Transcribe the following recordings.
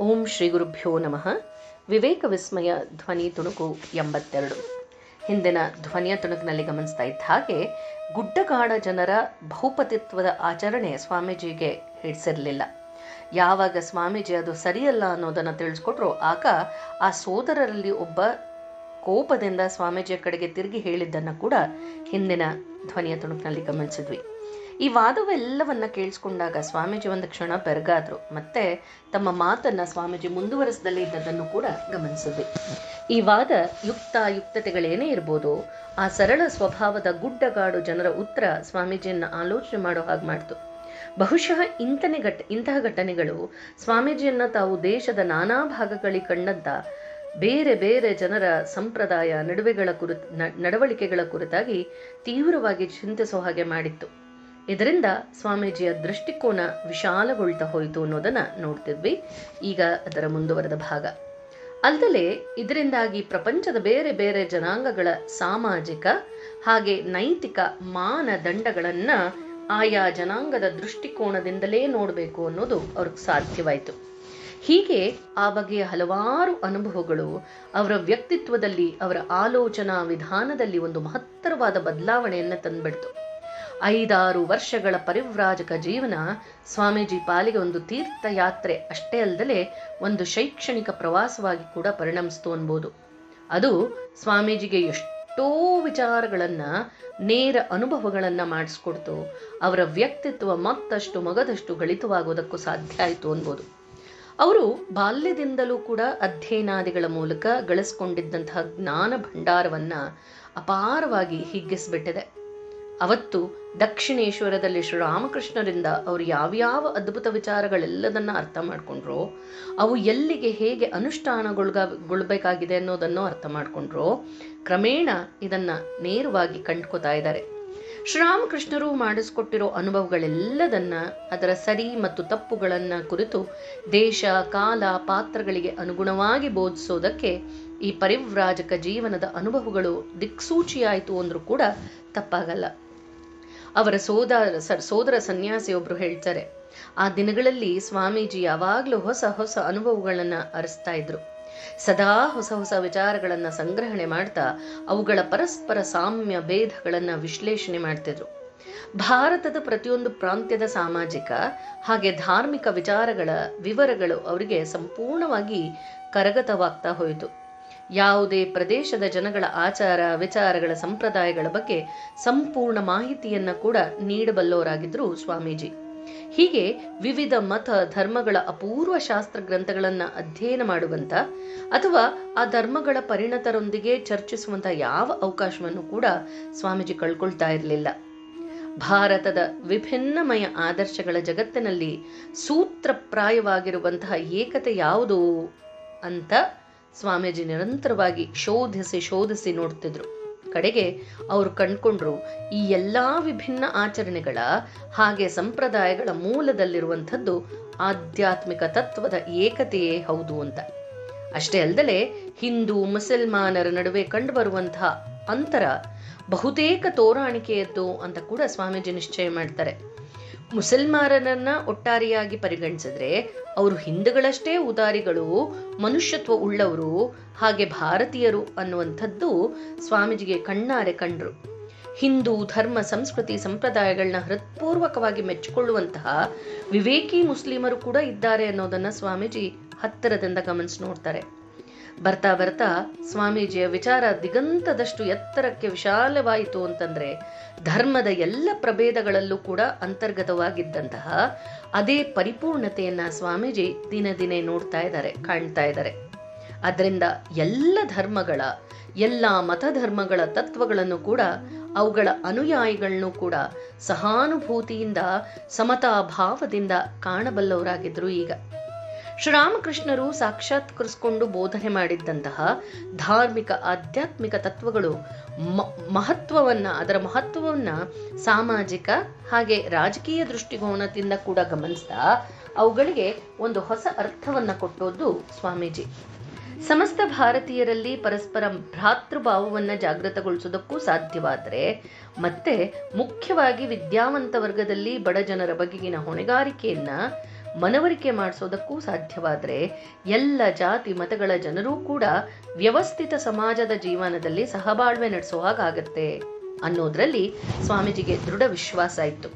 ಓಂ ಶ್ರೀ ಗುರುಭ್ಯೋ ನಮಃ. ವಿವೇಕ ವಿಸ್ಮಯ ಧ್ವನಿ ತುಣುಕು ಎಂಬತ್ತೆರಡು. ಹಿಂದಿನ ಧ್ವನಿಯ ತುಣುಕಿನಲ್ಲಿ ಗಮನಿಸ್ತಾ ಇದ್ದ ಹಾಗೆ ಗುಡ್ಡಗಾಡ ಜನರ ಬಹುಪತಿತ್ವದ ಆಚರಣೆ ಸ್ವಾಮೀಜಿಗೆ ಹಿಡಿಸಿರಲಿಲ್ಲ. ಯಾವಾಗ ಸ್ವಾಮೀಜಿ ಅದು ಸರಿಯಲ್ಲ ಅನ್ನೋದನ್ನು ತಿಳಿಸ್ಕೊಟ್ರು, ಆಗ ಆ ಸೋದರರಲ್ಲಿ ಒಬ್ಬ ಕೋಪದಿಂದ ಸ್ವಾಮೀಜಿಯ ಕಡೆಗೆ ತಿರುಗಿ ಹೇಳಿದ್ದನ್ನು ಕೂಡ ಹಿಂದಿನ ಧ್ವನಿಯ ತುಣುಕಿನಲ್ಲಿ ಗಮನಿಸಿದ್ವಿ. ಈ ವಾದವೆಲ್ಲವನ್ನ ಕೇಳಿಸ್ಕೊಂಡಾಗ ಸ್ವಾಮೀಜಿ ಒಂದು ಕ್ಷಣ ಬೆರಗಾದ್ರು. ಮತ್ತೆ ತಮ್ಮ ಮಾತನ್ನ ಸ್ವಾಮೀಜಿ ಮುಂದುವರೆಸದಲ್ಲೇ ಇದ್ದದನ್ನು ಕೂಡ ಗಮನಿಸಿದ್ವಿ. ಈ ವಾದ ಯುಕ್ತ ಯುಕ್ತತೆಗಳೇನೇ ಇರ್ಬೋದು, ಆ ಸರಳ ಸ್ವಭಾವದ ಗುಡ್ಡಗಾಡು ಜನರ ಉತ್ತರ ಸ್ವಾಮೀಜಿಯನ್ನ ಆಲೋಚನೆ ಮಾಡೋ ಹಾಗೆ ಮಾಡ್ತು. ಬಹುಶಃ ಇಂತನೇ ಘಟ, ಇಂತಹ ಘಟನೆಗಳು ಸ್ವಾಮೀಜಿಯನ್ನ ತಾವು ದೇಶದ ನಾನಾ ಭಾಗಗಳಿಗೆ ಕಂಡಂತ ಬೇರೆ ಬೇರೆ ಜನರ ಸಂಪ್ರದಾಯ, ನಡುವೆಗಳ ಕುರಿತು ನಡವಳಿಕೆಗಳ ಕುರಿತಾಗಿ ತೀವ್ರವಾಗಿ ಚಿಂತಿಸೋ ಹಾಗೆ ಮಾಡಿತ್ತು. ಇದರಿಂದ ಸ್ವಾಮೀಜಿಯ ದೃಷ್ಟಿಕೋನ ವಿಶಾಲಗೊಳ್ತಾ ಹೋಯಿತು ಅನ್ನೋದನ್ನ ನೋಡ್ತಿದ್ವಿ. ಈಗ ಅದರ ಮುಂದುವರೆದ ಭಾಗ. ಅಲ್ಲದೆ ಇದರಿಂದಾಗಿ ಪ್ರಪಂಚದ ಬೇರೆ ಬೇರೆ ಜನಾಂಗಗಳ ಸಾಮಾಜಿಕ ಹಾಗೆ ನೈತಿಕ ಮಾನದಂಡಗಳನ್ನ ಆಯಾ ಜನಾಂಗದ ದೃಷ್ಟಿಕೋನದಿಂದಲೇ ನೋಡಬೇಕು ಅನ್ನೋದು ಅವ್ರಿಗೆ ಸಾಧ್ಯವಾಯಿತು. ಹೀಗೆ ಆ ಬಗೆಯ ಹಲವಾರು ಅನುಭವಗಳು ಅವರ ವ್ಯಕ್ತಿತ್ವದಲ್ಲಿ, ಅವರ ಆಲೋಚನಾ ವಿಧಾನದಲ್ಲಿ ಒಂದು ಮಹತ್ತರವಾದ ಬದಲಾವಣೆಯನ್ನು ತಂದ್ಬಿಡ್ತು. ಐದಾರು ವರ್ಷಗಳ ಪರಿವ್ರಾಜಕ ಜೀವನ ಸ್ವಾಮೀಜಿ ಪಾಲಿಗೆ ಒಂದು ತೀರ್ಥಯಾತ್ರೆ ಅಷ್ಟೇ ಅಲ್ಲದೆ ಒಂದು ಶೈಕ್ಷಣಿಕ ಪ್ರವಾಸವಾಗಿ ಕೂಡ ಪರಿಣಮಿಸ್ತು ಅನ್ಬೋದು. ಅದು ಸ್ವಾಮೀಜಿಗೆ ಎಷ್ಟೋ ವಿಚಾರಗಳನ್ನು, ನೇರ ಅನುಭವಗಳನ್ನು ಮಾಡಿಸ್ಕೊಡ್ತು. ಅವರ ವ್ಯಕ್ತಿತ್ವ ಮತ್ತಷ್ಟು ಮಗದಷ್ಟು ಗಳಿತವಾಗೋದಕ್ಕೂ ಸಾಧ್ಯ ಆಯಿತು ಅನ್ಬೋದು. ಅವರು ಬಾಲ್ಯದಿಂದಲೂ ಕೂಡ ಅಧ್ಯಯನಾದಿಗಳ ಮೂಲಕ ಗಳಿಸ್ಕೊಂಡಿದ್ದಂತಹ ಜ್ಞಾನ ಭಂಡಾರವನ್ನ ಅಪಾರವಾಗಿ ಹಿಗ್ಗಿಸ್ಬಿಟ್ಟಿದೆ. ಅವತ್ತು ದಕ್ಷಿಣೇಶ್ವರದಲ್ಲಿ ಶ್ರೀರಾಮಕೃಷ್ಣರಿಂದ ಅವರು ಯಾವ್ಯಾವ ಅದ್ಭುತ ವಿಚಾರಗಳೆಲ್ಲದನ್ನ ಅರ್ಥ ಮಾಡ್ಕೊಂಡ್ರೋ, ಅವು ಎಲ್ಲಿಗೆ ಹೇಗೆ ಅನುಷ್ಠಾನಗೊಳ್ಗೊಳ್ಬೇಕಾಗಿದೆ ಅನ್ನೋದನ್ನು ಅರ್ಥ ಮಾಡ್ಕೊಂಡ್ರೋ, ಕ್ರಮೇಣ ಇದನ್ನ ನೇರವಾಗಿ ಕಂಡ್ಕೋತಾ ಇದ್ದಾರೆ ಶ್ರೀರಾಮಕೃಷ್ಣರು ಮಾಡಿಸ್ಕೊಟ್ಟಿರೋ ಅನುಭವಗಳೆಲ್ಲದನ್ನ ಅದರ ಸರಿ ಮತ್ತು ತಪ್ಪುಗಳನ್ನ ಕುರಿತು ದೇಶ, ಕಾಲ, ಪಾತ್ರಗಳಿಗೆ ಅನುಗುಣವಾಗಿ ಬೋಧಿಸೋದಕ್ಕೆ ಈ ಪರಿವ್ರಾಜಕ ಜೀವನದ ಅನುಭವಗಳು ದಿಕ್ಸೂಚಿಯಾಯಿತು ಅಂದ್ರೂ ಕೂಡ ತಪ್ಪಾಗಲ್ಲ. ಅವರ ಸೋದರ ಸೋದರ ಸನ್ಯಾಸಿಯೊಬ್ರು ಹೇಳ್ತಾರೆ, ಆ ದಿನಗಳಲ್ಲಿ ಸ್ವಾಮೀಜಿ ಯಾವಾಗಲೂ ಹೊಸ ಹೊಸ ಅನುಭವಗಳನ್ನ ಅರಿಸ್ತಾ ಇದ್ರು. ಸದಾ ಹೊಸ ಹೊಸ ವಿಚಾರಗಳನ್ನ ಸಂಗ್ರಹಣೆ ಮಾಡ್ತಾ ಅವುಗಳ ಪರಸ್ಪರ ಸಾಮ್ಯ ಭೇದಗಳನ್ನ ವಿಶ್ಲೇಷಣೆ ಮಾಡ್ತಿದ್ರು. ಭಾರತದ ಪ್ರತಿಯೊಂದು ಪ್ರಾಂತ್ಯದ ಸಾಮಾಜಿಕ ಹಾಗೆ ಧಾರ್ಮಿಕ ವಿಚಾರಗಳ ವಿವರಗಳು ಅವರಿಗೆ ಸಂಪೂರ್ಣವಾಗಿ ಕರಗತವಾಗ್ತಾ ಹೋಯಿತು. ಯಾವುದೇ ಪ್ರದೇಶದ ಜನಗಳ ಆಚಾರ ವಿಚಾರಗಳ ಸಂಪ್ರದಾಯಗಳ ಬಗ್ಗೆ ಸಂಪೂರ್ಣ ಮಾಹಿತಿಯನ್ನ ಕೂಡ ನೀಡಬಲ್ಲವರಾಗಿದ್ರು ಸ್ವಾಮೀಜಿ. ಹೀಗೆ ವಿವಿಧ ಮತ ಧರ್ಮಗಳ ಅಪೂರ್ವ ಶಾಸ್ತ್ರ ಗ್ರಂಥಗಳನ್ನ ಅಧ್ಯಯನ ಮಾಡುವಂತ ಅಥವಾ ಆ ಧರ್ಮಗಳ ಪರಿಣತರೊಂದಿಗೆ ಚರ್ಚಿಸುವಂತ ಯಾವ ಅವಕಾಶವನ್ನು ಕೂಡ ಸ್ವಾಮೀಜಿ ಕಳ್ಕೊಳ್ತಾ ಇರಲಿಲ್ಲ. ಭಾರತದ ವಿಭಿನ್ನಮಯ ಆದರ್ಶಗಳ ಜಗತ್ತಿನಲ್ಲಿ ಸೂತ್ರಪ್ರಾಯವಾಗಿರುವಂತಹ ಏಕತೆ ಯಾವುದು ಅಂತ ಸ್ವಾಮೀಜಿ ನಿರಂತರವಾಗಿ ಶೋಧಿಸಿ ಶೋಧಿಸಿ ನೋಡ್ತಿದ್ರು. ಕಡೆಗೆ ಅವರು ಕಂಡ್ಕೊಂಡ್ರು, ಈ ಎಲ್ಲಾ ವಿಭಿನ್ನ ಆಚರಣೆಗಳ ಹಾಗೆ ಸಂಪ್ರದಾಯಗಳ ಮೂಲದಲ್ಲಿರುವಂಥದ್ದು ಆಧ್ಯಾತ್ಮಿಕ ತತ್ವದ ಏಕತೆಯೇ ಹೌದು ಅಂತ. ಅಷ್ಟೇ ಅಲ್ಲದೆ ಹಿಂದೂ, ಮುಸಲ್ಮಾನರ ನಡುವೆ ಕಂಡುಬರುವಂತಹ ಅಂತರ ಬಹುತೇಕ ತೋರಾಣಿಕೆಯದ್ದು ಅಂತ ಕೂಡ ಸ್ವಾಮೀಜಿ ನಿಶ್ಚಯ ಮಾಡ್ತಾರೆ. ಮುಸಲ್ಮಾನರನ್ನ ಒಟ್ಟಾರೆಯಾಗಿ ಪರಿಗಣಿಸಿದ್ರೆ ಅವರು ಹಿಂದೂಗಳಷ್ಟೇ ಉದಾರಿಗಳು, ಮನುಷ್ಯತ್ವ ಉಳ್ಳವರು, ಹಾಗೆ ಭಾರತೀಯರು ಅನ್ನುವಂಥದ್ದು ಸ್ವಾಮೀಜಿಗೆ ಕಣ್ಣಾರೆ ಕಂಡ್ರು. ಹಿಂದೂ ಧರ್ಮ, ಸಂಸ್ಕೃತಿ ಸಂಪ್ರದಾಯಗಳನ್ನ ಹೃತ್ಪೂರ್ವಕವಾಗಿ ಮೆಚ್ಚಿಕೊಳ್ಳುವಂತಹ ವಿವೇಕಿ ಮುಸ್ಲಿಮರು ಕೂಡ ಇದ್ದಾರೆ ಅನ್ನೋದನ್ನ ಸ್ವಾಮೀಜಿ ಹತ್ತಿರದಿಂದ ಗಮನಿಸಿ ನೋಡ್ತಾರೆ. ಬರ್ತಾ ಬರ್ತಾ ಸ್ವಾಮೀಜಿಯ ವಿಚಾರ ದಿಗಂತದಷ್ಟು ಎತ್ತರಕ್ಕೆ ವಿಶಾಲವಾಯಿತು ಅಂತಂದ್ರೆ ಧರ್ಮದ ಎಲ್ಲ ಪ್ರಭೇದಗಳಲ್ಲೂ ಕೂಡ ಅಂತರ್ಗತವಾಗಿದ್ದಂತಹ ಅದೇ ಪರಿಪೂರ್ಣತೆಯನ್ನ ಸ್ವಾಮೀಜಿ ದಿನ ದಿನೇ ನೋಡ್ತಾ ಇದ್ದಾರೆ, ಕಾಣ್ತಾ ಇದ್ದಾರೆ. ಅದರಿಂದ ಎಲ್ಲ ಧರ್ಮಗಳ, ಎಲ್ಲ ಮತಧರ್ಮಗಳ ತತ್ವಗಳನ್ನು ಕೂಡ, ಅವುಗಳ ಅನುಯಾಯಿಗಳನ್ನು ಕೂಡ ಸಹಾನುಭೂತಿಯಿಂದ ಸಮತಾ ಭಾವದಿಂದ ಕಾಣಬಲ್ಲವರಾಗಿದ್ರು ಈಗ. ಶ್ರೀರಾಮಕೃಷ್ಣರು ಸಾಕ್ಷಾತ್ಕರಿಸಿಕೊಂಡು ಬೋಧನೆ ಮಾಡಿದ್ದಂತಹ ಧಾರ್ಮಿಕ, ಆಧ್ಯಾತ್ಮಿಕ ತತ್ವಗಳು ಮಹತ್ವವನ್ನ, ಅದರ ಮಹತ್ವವನ್ನ ಸಾಮಾಜಿಕ ಹಾಗೆ ರಾಜಕೀಯ ದೃಷ್ಟಿಕೋನದಿಂದ ಕೂಡ ಗಮನಿಸ್ತಾ ಅವುಗಳಿಗೆ ಒಂದು ಹೊಸ ಅರ್ಥವನ್ನ ಕೊಟ್ಟೋದು ಸ್ವಾಮೀಜಿ. ಸಮಸ್ತ ಭಾರತೀಯರಲ್ಲಿ ಪರಸ್ಪರ ಭ್ರಾತೃಭಾವವನ್ನು ಜಾಗೃತಗೊಳಿಸೋದಕ್ಕೂ ಸಾಧ್ಯವಾದರೆ ಮತ್ತೆ ಮುಖ್ಯವಾಗಿ ವಿದ್ಯಾವಂತ ವರ್ಗದಲ್ಲಿ ಬಡ ಜನರ ಬಗೆಗಿನ ಹೊಣೆಗಾರಿಕೆಯನ್ನ ಮನವರಿಕೆ ಮಾಡಿಸೋದಕ್ಕೂ ಸಾಧ್ಯವಾದರೆ ಎಲ್ಲ ಜಾತಿ ಮತಗಳ ಜನರೂ ಕೂಡ ವ್ಯವಸ್ಥಿತ ಸಮಾಜದ ಜೀವನದಲ್ಲಿ ಸಹಬಾಳ್ವೆ ನಡೆಸೋ ಹಾಗಾಗತ್ತೆ ಅನ್ನೋದ್ರಲ್ಲಿ ಸ್ವಾಮೀಜಿಗೆ ದೃಢ ವಿಶ್ವಾಸ ಇತ್ತು.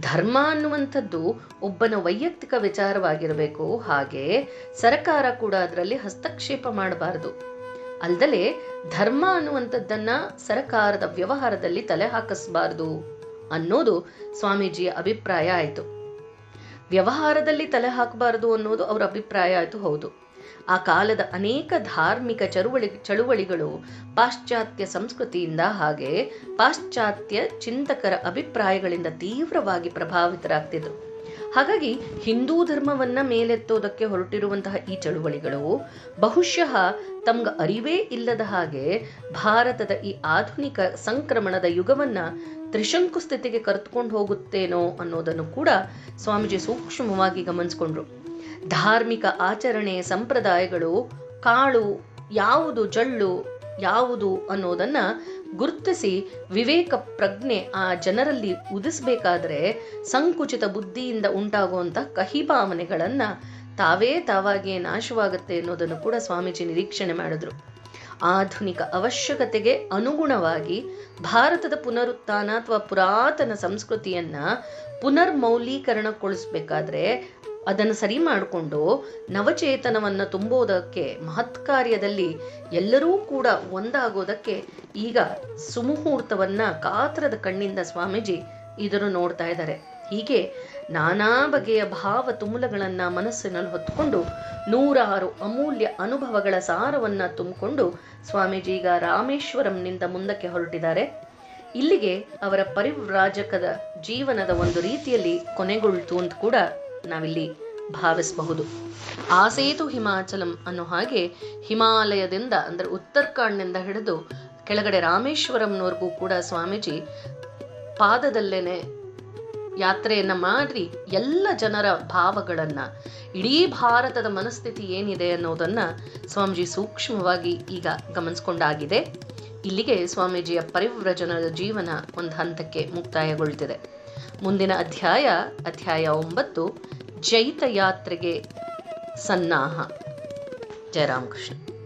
ಧರ್ಮ ಅನ್ನುವಂಥದ್ದು ಒಬ್ಬನ ವೈಯಕ್ತಿಕ ವಿಚಾರವಾಗಿರಬೇಕು. ಹಾಗೆ ಸರ್ಕಾರ ಕೂಡ ಅದರಲ್ಲಿ ಹಸ್ತಕ್ಷೇಪ ಮಾಡಬಾರದು. ಅಲ್ದಲೆ ಧರ್ಮ ಅನ್ನುವಂಥದ್ದನ್ನ ಸರಕಾರದ ವ್ಯವಹಾರದಲ್ಲಿ ತಲೆ ಹಾಕಿಸಬಾರದು ಅನ್ನೋದು ಸ್ವಾಮೀಜಿಯ ಅಭಿಪ್ರಾಯ ಆಯಿತು. ವ್ಯವಹಾರದಲ್ಲಿ ತಲೆ ಹಾಕಬಾರದು ಅನ್ನೋದು ಅವರ ಅಭಿಪ್ರಾಯ ಆಯಿತು, ಹೌದು. ಆ ಕಾಲದ ಅನೇಕ ಧಾರ್ಮಿಕ ಚಳುವಳಿ, ಚಳುವಳಿಗಳು ಪಾಶ್ಚಾತ್ಯ ಸಂಸ್ಕೃತಿಯಿಂದ ಹಾಗೆ ಪಾಶ್ಚಾತ್ಯ ಚಿಂತಕರ ಅಭಿಪ್ರಾಯಗಳಿಂದ ತೀವ್ರವಾಗಿ ಪ್ರಭಾವಿತರಾಗ್ತಿದ್ರು. ಹಾಗಾಗಿ ಹಿಂದೂ ಧರ್ಮವನ್ನ ಮೇಲೆತ್ತೋದಕ್ಕೆ ಹೊರಟಿರುವಂತಹ ಈ ಚಳುವಳಿಗಳು ಬಹುಶಃ ತಮ್ಗೆ ಅರಿವೇ ಇಲ್ಲದ ಹಾಗೆ ಭಾರತದ ಈ ಆಧುನಿಕ ಸಂಕ್ರಮಣದ ಯುಗವನ್ನ ತ್ರಿಶಂಕು ಸ್ಥಿತಿಗೆ ಕರೆದುಕೊಂಡು ಹೋಗುತ್ತೇನೋ ಅನ್ನೋದನ್ನು ಕೂಡ ಸ್ವಾಮೀಜಿ ಸೂಕ್ಷ್ಮವಾಗಿ ಗಮನಿಸ್ಕೊಂಡ್ರು. ಧಾರ್ಮಿಕ ಆಚರಣೆ ಸಂಪ್ರದಾಯಗಳು ಕಾಳು, ಯಾವುದು, ಜಳ್ಳು ಯಾವುದು ಅನ್ನೋದನ್ನ ಗುರುತಿಸಿ ವಿವೇಕ ಪ್ರಜ್ಞೆ ಆ ಜನರಲ್ಲಿ ಉದಿಸ್ಬೇಕಾದ್ರೆ ಸಂಕುಚಿತ ಬುದ್ಧಿಯಿಂದ ಉಂಟಾಗುವಂಥ ಕಹಿ ಭಾವನೆಗಳನ್ನ ತಾವೇ ತಾವಾಗಿಯೇ ನಾಶವಾಗುತ್ತೆ ಅನ್ನೋದನ್ನು ಕೂಡ ಸ್ವಾಮೀಜಿ ನಿರೀಕ್ಷಣೆ ಮಾಡಿದ್ರು. ಆಧುನಿಕ ಅವಶ್ಯಕತೆಗೆ ಅನುಗುಣವಾಗಿ ಭಾರತದ ಪುನರುತ್ಥಾನ ಅಥವಾ ಪುರಾತನ ಸಂಸ್ಕೃತಿಯನ್ನ ಪುನರ್ಮೌಲೀಕರಣಗೊಳಿಸ್ಬೇಕಾದ್ರೆ ಅದನ್ನು ಸರಿ ಮಾಡಿಕೊಂಡು ನವಚೇತನವನ್ನು ತುಂಬೋದಕ್ಕೆ ಮಹತ್ ಕಾರ್ಯದಲ್ಲಿ ಎಲ್ಲರೂ ಕೂಡ ಒಂದಾಗೋದಕ್ಕೆ ಈಗ ಸುಮುಹೂರ್ತವನ್ನ ಕಾತ್ರದ ಕಣ್ಣಿಂದ ಸ್ವಾಮೀಜಿ ಇದನ್ನು ನೋಡ್ತಾ ಇದ್ದಾರೆ. ಹೀಗೆ ನಾನಾ ಬಗೆಯ ಭಾವ ತುಮುಲಗಳನ್ನು ಮನಸ್ಸಿನಲ್ಲಿ ಹೊತ್ತುಕೊಂಡು ನೂರಾರು ಅಮೂಲ್ಯ ಅನುಭವಗಳ ಸಾರವನ್ನು ತುಂಬಿಕೊಂಡು ಸ್ವಾಮೀಜಿ ಈಗ ರಾಮೇಶ್ವರಂನಿಂದ ಮುಂದಕ್ಕೆ ಹೊರಟಿದ್ದಾರೆ. ಇಲ್ಲಿಗೆ ಅವರ ಪರಿವ್ರಾಜಕದ ಜೀವನದ ಒಂದು ರೀತಿಯಲ್ಲಿ ಕೊನೆಗೊಳ್ತು ಅಂತ ಕೂಡ ನಾವಿಲ್ಲಿ ಭಾವಿಸಬಹುದು. ಆಸೇತು ಹಿಮಾಚಲಂ ಅನ್ನೋ ಹಾಗೆ ಹಿಮಾಲಯದಿಂದ, ಅಂದ್ರೆ ಉತ್ತರಕಾಂಡ್ನಿಂದ ಹಿಡಿದು ಕೆಳಗಡೆ ರಾಮೇಶ್ವರಂನವರೆಗೂ ಕೂಡ ಸ್ವಾಮೀಜಿ ಪಾದದಲ್ಲೇನೆ ಯಾತ್ರೆಯನ್ನ ಮಾಡಿ ಎಲ್ಲ ಜನರ ಭಾವಗಳನ್ನ, ಇಡೀ ಭಾರತದ ಮನಸ್ಥಿತಿ ಏನಿದೆ ಅನ್ನೋದನ್ನ ಸ್ವಾಮೀಜಿ ಸೂಕ್ಷ್ಮವಾಗಿ ಈಗ ಗಮನಿಸ್ಕೊಂಡಾಗಿದೆ. ಇಲ್ಲಿಗೆ ಸ್ವಾಮೀಜಿಯ ಪರಿವ್ರಜನದ ಜೀವನ ಒಂದು ಹಂತಕ್ಕೆ ಮುಕ್ತಾಯಗೊಳ್ತಿದೆ. ಮುಂದಿನ ಅಧ್ಯಾಯ ಅಧ್ಯಾಯ ಒಂಬತ್ತು ಜೈತ ಯಾತ್ರೆಗೆ ಸನ್ನಾಹ. ಜಯರಾಮಕೃಷ್ಣ.